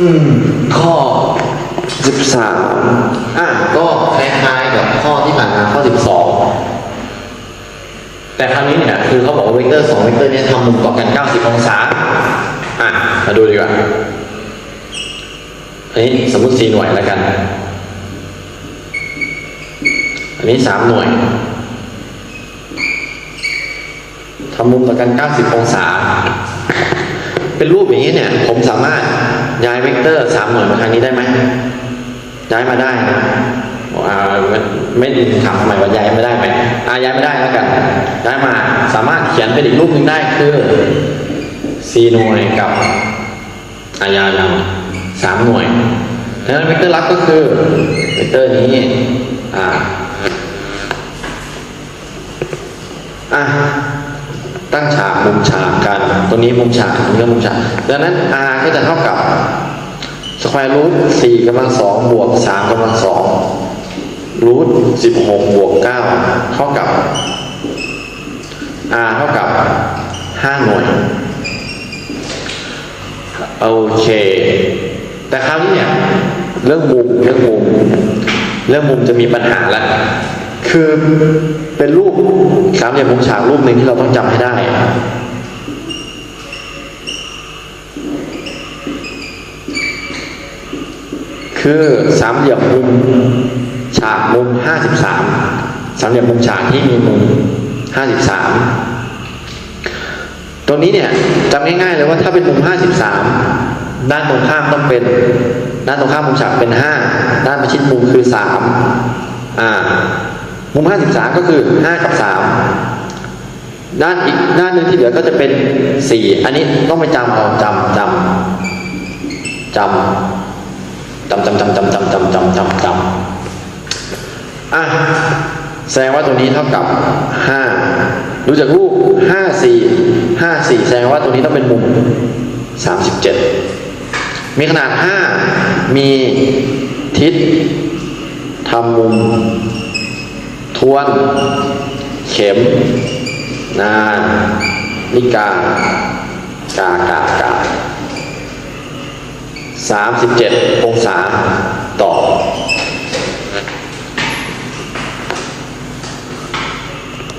อืมข้อ 13 อะก็คล้ายๆกับข้อที่ผ่านมาข้อ 12 แต่คราวนี้เนี่ยคือเขาบอกว่าเวกเตอร์2เวกเตอร์เนี่ยทำมุมต่อกัน 90 องศา อะ มาดูดีกว่าอันนี้สมมติ 4 หน่วยแล้วกัน อันนี้ 3 หน่วยทำมุมต่อกัน 90 องศา เป็นรูปอย่างนี้เนี่ย ผมสามารถ ย้ายเวกเตอร์3หน่วยมาทางนี้ได้ไหมย้ายมาได้นะอ่าไม่ไม่ถามทำไมว่าย้ายไม่ได้ไหมอ่าย้ายไม่ได้แล้วกันย้ายมาสามารถเขียนเป็นอีกรูปหนึ่งได้คือ4หน่วยกับอายายังสามหน่วยดังนั้นเวกเตอร์ลับก็คือเวกเตอร์นี้อ่าอะ ตั้งฉากมุมฉากกันตรงนี้มุมฉากตรงนี้ก็มุมฉาก ดังนั้น r ก็จะเท่ากับสแควร์รูทสี่กำลังสองบวกสามกำลังสองรูทสิบหกบวกเก้าเท่ากับ r เท่ากับห้าหน่วยโอเค แต่คราวนี้เนี่ยเรื่องมุมเรื่องมุมเรื่องมุมจะมีปัญหาแล้ว คือเป็นรูปสามเหลี่ยมมุมฉากรูปหนึ่งที่เราต้องจำให้ได้ คือสามเหลี่ยมมุมฉากมุมห้าสิบสามสามเหลี่ยมมุมฉากที่มีมุมห้าสิบสามตรงนี้เนี่ยจำง่ายๆเลยว่าถ้าเป็นมุมห้าสิบสามด้านตรงข้ามต้องเป็น ด้านตรงข้ามมุมฉากเป็นห้าด้านประชิดมุมคือสามอ่า มุม 53 ก็คือ 5 กับ 3 ด้านอีกด้านหนึ่งที่เหลือก็จะเป็น 4 อันนี้ต้องไปจำเอาจำจำจำจำจำจำจำจำจำจำจำจำอะแสดงว่าตรงนี้เท่ากับ 5 ดูจากรูป 5 4 5 4 แสดงว่าตรงนี้ต้องเป็นมุม 37 มีขนาด 5 มีทิศทำมุม ทวน เข็ม นา นิกา กากากาสามสิบเจ็ดองศาต่อ